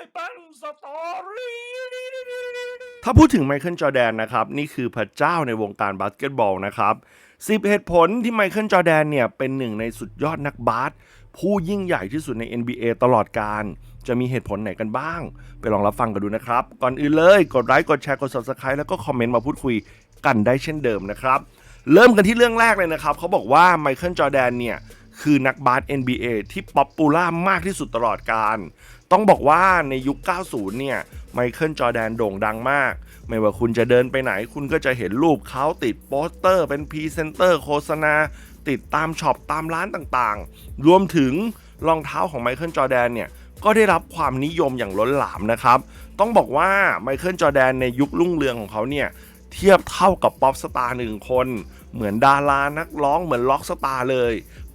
ายปันสตอรี่ถ้าพูดถึงไมเคิลจอแดนนะครับ นี่คือพระเจ้าในวงการบาสเกตบอลนะครับ10เหตุผลที่ไมเคิลจอแดนเนี่ย เป็นหนึ่งในสุดยอดนักบาสผู้ยิ่งใหญ่ที่สุดใน NBA ตลอดการ จะมีเหตุผลไหนกันบ้าง ไปลองรับฟังกันดูนะครับ ก่อนอื่นเลย กดไลค์กดแชร์กด subscribe แล้วก็คอมเมนต์มาพูดคุยกันได้เช่นเดิมนะครับ เริ่มกันที่เรื่องแรกเลยนะครับ เขาบอกว่าไมเคิลจอแดนเนี่ย คือนักบาส NBA ที่ป๊อปปูล่ามากที่สุดตลอดการ ต้องบอกว่าในยุค 90 เนี่ย ไมเคิลจอแดนโด่งดังมาก ไม่ว่าคุณจะเดินไปไหน คุณก็จะเห็นรูปเขาติดโปสเตอร์เป็นพรีเซนเตอร์โฆษณา ติดตามช็อปตามร้านต่างๆ รวมถึงรองเท้าของไมเคิลจอแดนเนี่ย ก็ได้รับความนิยมอย่างล้นหลามนะครับ ต้องบอกว่าไมเคิลจอแดนในยุครุ่งเรืองของเขาเนี่ย เทียบเท่ากับป๊อปสตาร์หนึ่งคน เหมือนดารานักร้องเหมือนล็อกสตาร์เลย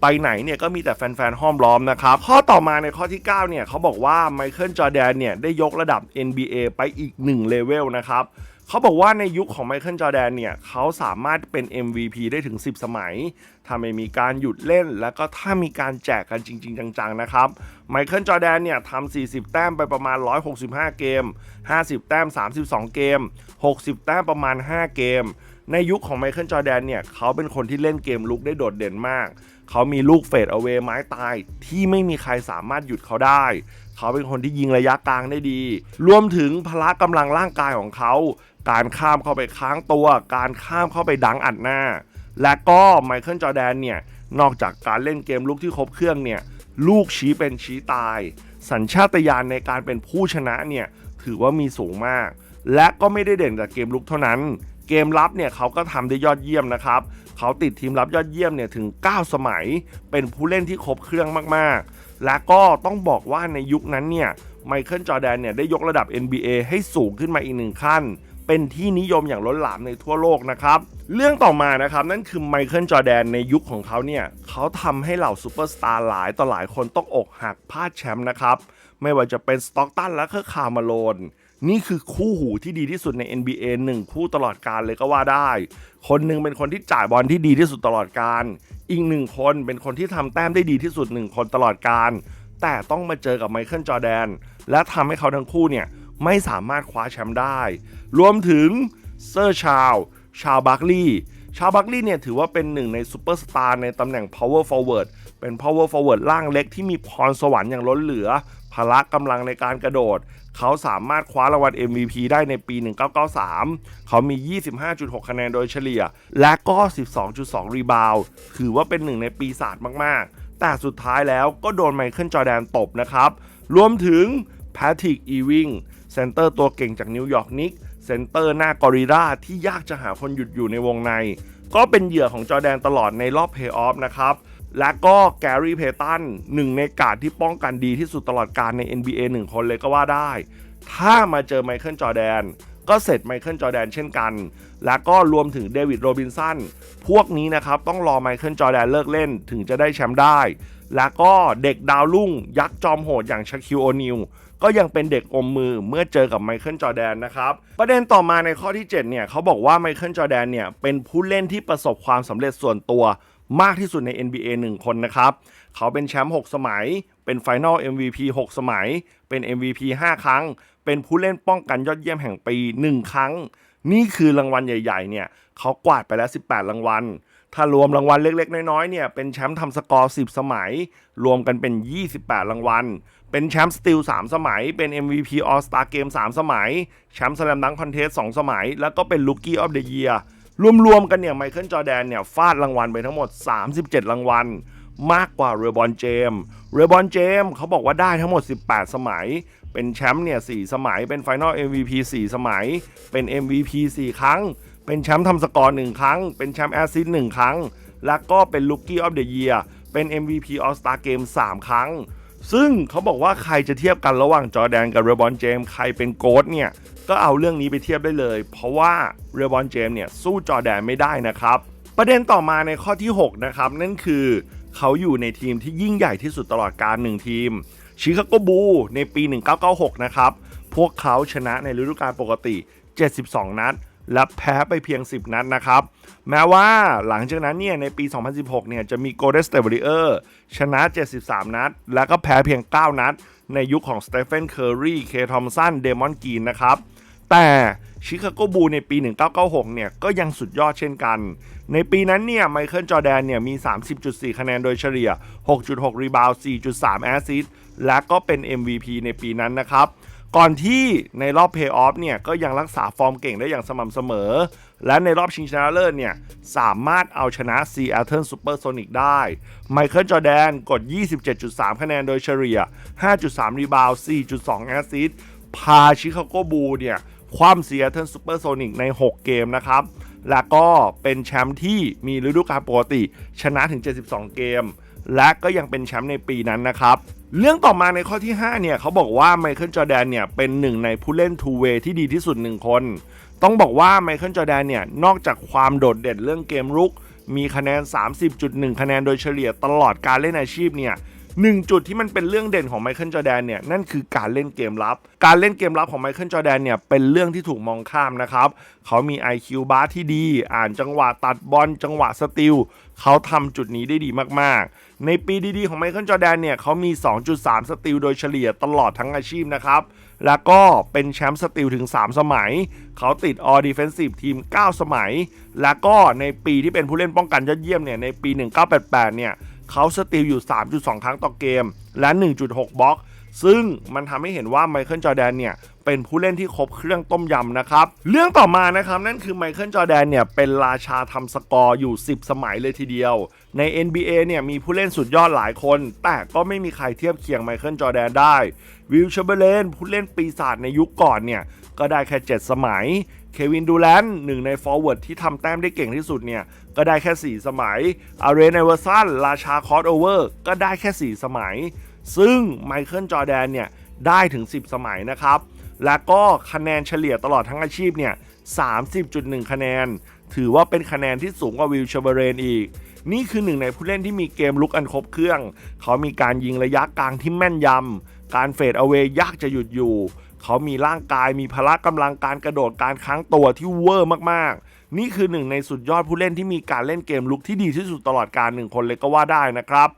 ไปไหนเนี่ยก็มีแต่แฟนๆห้อมล้อมนะครับ ข้อต่อมาในข้อที่ 9 เนี่ยเขาบอกว่าไมเคิลจอแดนเนี่ยได้ยกระดับ NBA ไปอีก1เลเวลนะครับเขาบอกว่าในยุคของไมเคิลจอแดนเนี่ยเขาสามารถเป็น MVP ได้ถึง 10 สมัย ถ้าไม่มีการหยุดเล่น แล้วก็ถ้ามีการแจกกันจริง ๆ จังๆ นะครับ ไมเคิลจอแดนเนี่ยทำ40 แต้มไปประมาณ 165 เกม 50 แต้ม 32 เกม 60 แต้มประมาณ 5 เกม ในยุคของไมเคิลจอแดนเนี่ยเขาเป็นคนที่เล่นเกมลุกได้โดดเด่นมาก เขามีลูกเฟดเอาเวไม้ตาย ที่ไม่มีใครสามารถหยุดเขาได้ เขาเป็นคนที่ยิงระยะกลางได้ดี รวมถึงพละกำลังร่างกายของเขา การข้ามเข้าไปค้างตัว การข้ามเข้าไปดังอัดหน้า และก็ไมเคิลจอแดนเนี่ยนอกจากการเล่นเกมลุกที่ครบเครื่องเนี่ยลูกชี้เป็นชี้ตาย สัญชาตญาณในการเป็นผู้ชนะเนี่ยถือว่ามีสูงมาก และก็ไม่ได้เด่นจากเกมลุกเท่านั้น เกมรับเนี่ยเขาก็ทำได้ยอดเยี่ยมนะครับ เขาติดทีมรับยอดเยี่ยมเนี่ยถึง 9 สมัย เป็นผู้เล่นที่ครบเครื่องมากๆ และก็ต้องบอกว่าในยุคนั้นเนี่ยไมเคิลจอแดนเนี่ยได้ยกระดับ NBA ให้สูงขึ้นมาอีกหนึ่งขั้น เป็นที่นิยมอย่างล้นหลามในทั่วโลกนะครับ เรื่องต่อมานะครับ นั่นคือไมเคิลจอแดนในยุคของเขาเนี่ยเขาทำให้เหล่าซูเปอร์สตาร์หลายต่อหลายคนต้องอกหักพลาดแชมป์นะครับ ไม่ว่าจะเป็นสต็อกตันและเคอร์คาร์มาโลน นี่คือคู่หูที่ดีที่สุดใน NBA หนึ่งคู่ตลอดการเลยก็ว่าได้ คนหนึ่งเป็นคนที่จ่ายบอลที่ดีที่สุดตลอดการ อีกหนึ่งคนเป็นคนที่ทำแต้มได้ดีที่สุดหนึ่งคนตลอดการ แต่ต้องมาเจอกับไมเคิลจอแดน และทำให้เขาทั้งคู่เนี่ยไม่สามารถคว้าแชมป์ได้ รวมถึงเซอร์ชาว ชาวบัคลีย์ชาวบัคลีย์เนี่ยถือว่าเป็นหนึ่งในซูเปอร์สตาร์ในตำแหน่ง power forward เป็น power forward ร่างเล็กที่มีพรสวรรค์อย่างล้นเหลือ พละกำลังในการกระโดด เขาสามารถคว้ารางวัล MVP ได้ในปี 1993 เขามี 25.6 คะแนนโดยเฉลี่ย และก็ 12.2 รีบาวถือว่าเป็นหนึ่งในปีศาจมากๆ แต่สุดท้ายแล้วก็โดนไมเคิลจอแดนตบนะครับ รวมถึงแพทริกอีวิงเซนเตอร์ตัวเก่งจากนิวยอร์กนิกเซนเตอร์หน้ากอริลลาที่ยากจะหาคนหยุดอยู่ในวงใน ก็เป็นเหยื่อของจอแดนตลอดในรอบเพย์ออฟนะครับ และก็แกรี่เพตันหนึ่งในการดที่ป้องกันดีที่สุดตลอดการใน NBA หนึ่งคนเลยก็ว่าได้ ถ้ามาเจอไมเคิลจอแดนก็เสร็จไมเคิลจอแดนเช่นกัน และก็รวมถึงเดวิดโรบินสัน พวกนี้นะครับ ต้องรอไมเคิลจอแดนเลิกเล่นถึงจะได้แชมป์ได้ และก็เด็กดาวรุ่ง ยักษ์จอมโหดอย่างชาคิวโอนิลก็ยังเป็นเด็กอมมือเมื่อเจอกับไมเคิลจอแดนนะครับ ประเด็นต่อมาในข้อที่ 7 เนี่ยเขาบอกว่าไมเคิลจอแดนเนี่ยเป็นผู้เล่นที่ประสบความสำเร็จส่วนตัว มากที่สุดใน NBA 1 คนนะครับ เขาเป็นแชมป์6สมัย เป็น Final MVP 6 สมัย เป็น MVP 5 ครั้ง เป็นผู้เล่นป้องกันยอดเยี่ยมแห่งปี 1 ครั้ง นี่คือรางวัลใหญ่ๆ เนี่ย เขากวาดไปแล้ว 18 รางวัล ถ้ารวมรางวัลเล็กๆ น้อยๆ เนี่ย เป็นแชมป์ทำสกอร์ 10 สมัย รวมกันเป็น 28 รางวัล เป็นแชมป์สตีล3สมัย เป็น MVP All Star Game 3 สมัย แชมป์สแลมดังคอนเทส2สมัย แล้วก็เป็น Rookie of the Year รวมๆกันเนี่ยไมเคิลจอแดนเนี่ยฟาดรางวัลไปทั้งหมด 37 รางวัล มากกว่าเรบอนเจมเรบอนเจมเขาบอกว่าได้ทั้งหมด 18 สมัย เป็นแชมป์เนี่ย4สมัย เป็น Final MVP 4 สมัย เป็น MVP 4 ครั้ง เป็นแชมป์ทำสกอร์ 1 ครั้ง เป็นแชมป์แอสซิสต์1ครั้ง แล้วก็เป็น Rookie of the Year เป็น MVP All Star Game 3 ครั้ง ซึ่งเขาบอกว่าใครจะเทียบกันระหว่างจอแดนกับเรบอนเจมใครเป็นโกดเนี่ย ก็เอาเรื่องนี้ไปเทียบได้เลย เพราะว่าเรบอนเจมเนี่ยสู้จอแดนไม่ได้นะครับ ประเด็นต่อมาในข้อที่ 6 นะครับ นั่นคือเขาอยู่ในทีมที่ยิ่งใหญ่ที่สุดตลอดการหนึ่งทีมชิคาโกบูในปี 1996 นะครับ พวกเขาชนะในฤดูกาลปกติ 72 นัด และแพ้ไปเพียง 10 นัดนะครับ แม้ว่าหลังจากนั้นเนี่ยในปี 2016 เนี่ยจะมี Golden State Warriors ชนะ 73 นัด แล้วก็แพ้เพียง 9 นัด ในยุคของสเตฟ h นเคอร์รีเคทอมสันเดมอนกีนนะครับ แต่ชิคาโกบูในปี 1996 เนี่ยก็ยังสุดยอดเช่นกัน ในปีนั้นเนี่ยไมเคิลจอแดนเนี่ยมี 30.4 คะแนนโดยเฉลี่ย 6.6 รีบาวด์4.3 แอสซิสต์และก็เป็น MVP ในปีนั้นนะครับ ก่อนที่ในรอบเพย์ออฟเนี่ยก็ยังรักษาฟอร์มเก่งได้อย่างสม่ำเสมอ และในรอบชิงชนะเลิศเนี่ย สามารถเอาชนะ Seattle Supersonic ได้ไมเคิลจอแดนกด 27.3 คะแนนโดยเฉลี่ย 5.3 รีบาว4.2 แอสซิสต์พาชิคาโกบูเนี่ยคว่ำ Seattle Supersonic ใน 6 เกมนะครับ แล้วก็เป็นแชมป์ที่มีฤดูกาลปกติ ชนะถึง 72 เกม และก็ยังเป็นแชมป์ในปีนั้นนะครับ เรื่องต่อมาในข้อที่ 5 เนี่ยเขาบอกว่าไมเคิลจอแดนเนี่ยเป็นหนึ่งในผู้เล่นทูเวที่ดีที่สุดหนึ่งคน ต้องบอกว่าไมเคิลจอแดนเนี่ยนอกจากความโดดเด่นเรื่องเกมรุก มีคะแนน 30.1 คะแนนโดยเฉลี่ยตลอดการเล่นอาชีพเนี่ย หนึ่งจุดที่มันเป็นเรื่องเด่นของไมเคิลจอแดนเนี่ยนั่นคือการเล่นเกมรับ การเล่นเกมรับของไมเคิลจอแดนเนี่ยเป็นเรื่องที่ถูกมองข้ามนะครับ เขามี IQ บาสที่ดี อ่านจังหวะตัดบอลจังหวะสติลเขาทำจุดนี้ได้ดีมากๆ ในปีดีๆของไมเคิลจอแดนเนี่ยเขามี 2.3 สติลโดยเฉลี่ยตลอดทั้งอาชีพนะครับ แล้วก็เป็นแชมป์สติลถึง 3 สมัย เขาติด All Defensive Team 9 สมัย แล้วก็ในปีที่เป็นผู้เล่นป้องกันยอดเยี่ยมเนี่ยในปี 1988 เนี่ย เขาสติลอยู่ 3.2 ครั้งต่อเกม และ 1.6 บล็อก ซึ่งมันทำให้เห็นว่าไมเคิลจอแดนเนี่ยเป็นผู้เล่นที่ครบเครื่องต้มยำนะครับ เรื่องต่อมานะครับ นั่นคือไมเคิลจอแดนเนี่ยเป็นราชาทำสกอร์อยู่ 10 สมัยเลยทีเดียว ใน NBA เนี่ยมีผู้เล่นสุดยอดหลายคน แต่ก็ไม่มีใครเทียบเคียงไมเคิลจอแดนได้วิลเชเบเลนผู้เล่นปีศาจในยุคก่อนเนี่ยก็ได้แค่ 7 สมัย เควินดูแลนหนึ่งในฟอร์เวิร์ดที่ทำแต้มได้เก่งที่สุดเนี่ย ก็ได้แค่ 4 สมัยอาเรนไอเวอร์สันราชาคอสโอเวอร์ก็ได้แค่ 4 สมัย ซึ่งไมเคิลจอแดนเนี่ย ได้ถึง 10 สมัยนะครับ และก็คะแนนเฉลี่ยตลอดทั้งอาชีพเนี่ย 30.1 คะแนน ถือว่าเป็นคะแนนที่สูงกว่าวิลเชเบเรนอีก นี่คือหนึ่งในผู้เล่นที่มีเกมลุกอันครบเครื่อง เขามีการยิงระยะกลางที่แม่นยำการเฟดเอาเวย์ยากจะหยุดอยู่ เขามีร่างกายมีพละกำลังการกระโดดการค้างตัวที่เวอร์มากๆ นี่คือหนึ่งในสุดยอดผู้เล่นที่มีการเล่นเกมลุกที่ดีที่สุดตลอดการหนึ่งคนเลยก็ว่าได้นะครับ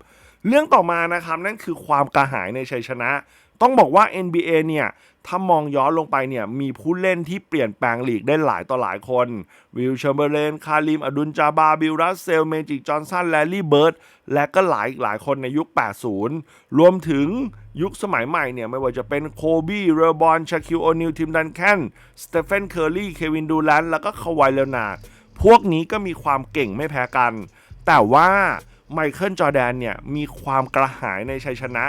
เรื่องต่อมานะครับนั่นคือความกระหายในชัยชนะ ต้องบอกว่า NBA เนี่ยถ้ามองย้อนลงไปเนี่ยมีผู้เล่นที่เปลี่ยนแปลงลีกได้หลายต่อหลายคน วิลเชมเบอร์เลน คาริม อดุลจาบา บิลรัสเซล เมจิก จอห์นสัน แลลี่เบิร์ด และก็หลายหลายคนในยุค 80 รวมถึง ยุคสมัยใหม่เนี่ย ไม่ว่าจะเป็นโคบี้เรบอนชาคิวโอนิล ทิมดันแคนสเตเฟนเคอร์รี่เควินดูแลนแล้วก็คาวายเลนาดพวกนี้ก็มีความเก่งไม่แพ้กัน แต่ว่าไมเคิลจอแดนเนี่ย มีความกระหายในชัยชนะ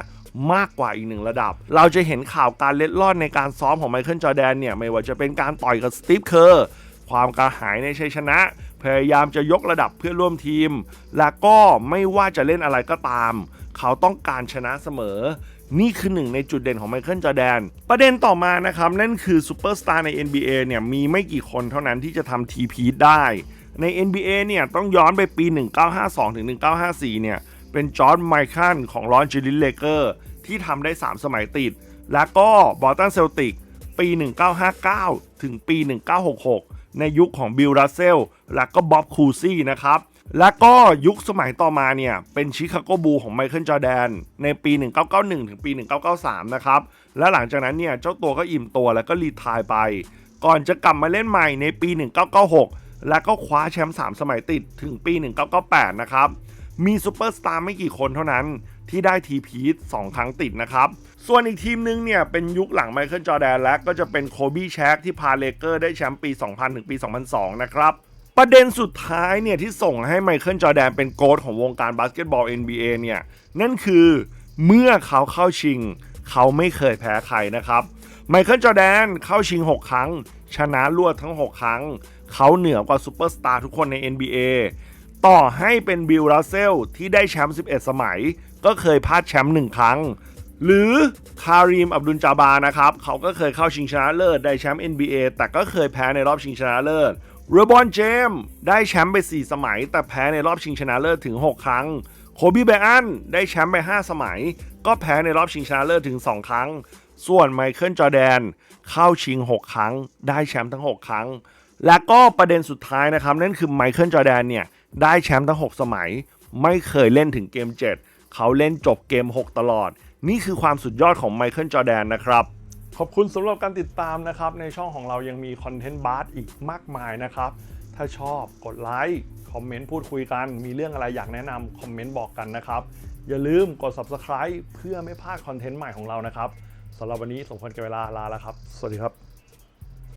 มากกว่าอีกหนึ่งระดับ เราจะเห็นข่าวการเล็ดลอดในการซ้อมของไมเคิลจอแดนเนี่ย ไม่ว่าจะเป็นการต่อยกับสตีฟเคอร์ความกระหายในชัยชนะ พยายามจะยกระดับเพื่อร่วมทีม และก็ไม่ว่าจะเล่นอะไรก็ตาม เขาต้องการชนะเสมอ นี่คือหนึ่งในจุดเด่นของไมเคิลจอแดน ประเด็นต่อมานะครับ นั่นคือซูเปอร์สตาร์ใน NBA เนี่ยมีไม่กี่คนเท่านั้นที่จะทำทีพีได้ใน NBA เนี่ยต้องย้อนไปปี 1952 ถึง 1954 เนี่ย เป็นจอร์ดไมเคิลของลอนจิลินเลเกอร์ที่ทำได้ 3 สมัยติด แล้วก็บอสตันเซลติกปี 1959 ถึงปี 1966 ในยุคของบิลรัสเซล และก็บ๊อบคูซี่นะครับ แล้วก็ยุคสมัยต่อมาเนี่ย เป็นชิคาโกบูของไมเคิลจอแดน ในปี 1991 ถึงปี 1993 นะครับ และหลังจากนั้นเนี่ย เจ้าตัวก็อิ่มตัวแล้วก็รีทายไป ก่อนจะกลับมาเล่นใหม่ในปี 1996 แล้วก็คว้าแชมป์ 3 สมัยติดถึงปี 1998 นะครับ มีซูเปอร์สตาร์ไม่กี่คนเท่านั้นที่ได้ทีพีทสองครั้งติดนะครับ ส่วนอีกทีมนึงเนี่ยเป็นยุคหลังไมเคิลจอแดนและก็จะเป็นโคบี้แชกที่พาเลเกอร์ได้แชมป์ปี 2000 ถึงปี 2002 นะครับ ประเด็นสุดท้ายเนี่ยที่ส่งให้ไมเคิลจอแดนเป็นโกดของวงการบาสเกตบอล NBA เนี่ยนั่นคือเมื่อเขาเข้าชิง เขาไม่เคยแพ้ใครนะครับไมเคิลจอแดนเข้าชิง 6 ครั้ง ชนะรวดทั้ง 6 ครั้ง เขาเหนือกว่าซูเปอร์สตาร์ทุกคนใน NBA ต่อให้เป็นบิลรัสเซลที่ได้แชมป์ 11 สมัย ก็เคยพลาดแชมป์หนึ่งครั้ง หรือคารีมอับดุลจาบานะครับ เขาก็เคยเข้าชิงชนะเลิศได้แชมป์ NBA แต่ก็เคยแพ้ในรอบชิงชนะเลิศ เรบอนเจมได้แชมป์ไป 4 สมัย แต่แพ้ในรอบชิงชนะเลิศถึง 6 ครั้ง โคบีแบอันได้แชมป์ไป 5 สมัย ก็แพ้ในรอบชิงชนะเลิศถึง 2 ครั้ง ส่วนไมเคิลจอแดนเข้าชิง 6 ครั้ง ได้แชมป์ทั้ง 6 ครั้ง และก็ประเด็นสุดท้ายนะครับ นั่นคือไมเคิลจอแดนเนี่ยได้แชมป์ทั้ง 6 สมัย ไม่เคยเล่นถึงเกม 7 เขาเล่นจบเกม 6 ตลอด นี่คือความสุดยอดของไมเคิลจอแดนนะครับ ขอบคุณสำหรับการติดตามนะครับ ในช่องของเรายังมีคอนเทนต์บาร์อีกมากมายนะครับ ถ้าชอบกดไลค์คอมเมนต์พูดคุยกัน มีเรื่องอะไรอยากแนะนำคอมเมนต์บอกกันนะครับ อย่าลืมกด subscribe เพื่อไม่พลาดคอนเทนต์ใหม่ของเรานะครับสำหรับวันนี้สมควรกับเวลาลาแล้วครับ สวัสดีครับ